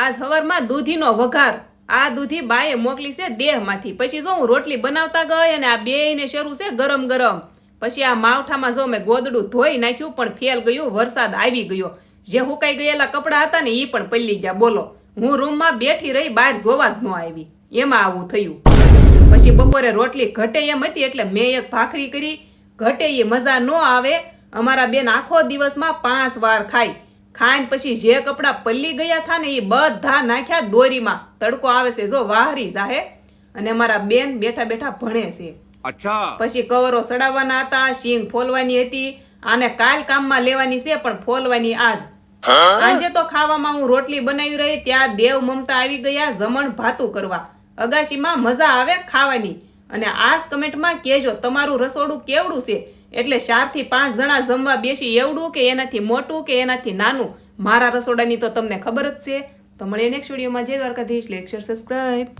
આજ સવારમાં દૂધીનો વઘાર. આ દૂધી બાએ મોકલી છે દેહમાંથી. પછી જો હું રોટલી બનાવતા ગઈ અને આ બેયને શરૂ છે ગરમ ગરમ. પછી આ માવઠામાં જો મેં ગોદડું ધોઈ નાખ્યું પણ ફેલ ગયું, વરસાદ આવી ગયો. જે હુકાઈ ગયેલા કપડાં હતા ને એ પણ પલ્લી ગયા. બોલો, હું રૂમમાં બેઠી રહી બહાર જોવા જ ન આવી. એમાં આવું થયું. પછી બપોરે રોટલી ઘટે એમ હતી એટલે મેં એક ભાખરી કરી. ઘટે એ મજા ન આવે. અમારા બેન આખો દિવસમાં પાંચ વાર ખાય. ખાઈને પછી જે કપડાં પલ્લી ગયા થા ને એ બધા નાખ્યા દોરીમાં. તડકો આવે છે જો વાહરી જાહે. અને અમારા બેન બેઠા બેઠા ભણે છે. પછી કવરો સડાવવાના હતા શીંગ ફોલવાની હતી. આને કાલ કામમાં લેવાની છે પણ ફોલવાની આજ. આજે તો ખાવામાં હું રોટલી બનાવી રહી ત્યાં દેવ મમતા આવી ગયા જમણ ભાતું કરવા. અગાશીમાં મજા આવે ખાવાની. અને આ કમેન્ટમાં કહેજો, તમારું રસોડું કેવડું છે? એટલે ચારથી પાંચ જણા જમવા બેસી એવડું કે એનાથી મોટું કે એનાથી નાનું? મારા રસોડાની તો તમને ખબર જ છે. તો મળીએ નેક્સ્ટ વિડીયોમાં જય દ્વારકાધીશ. Lecture subscribe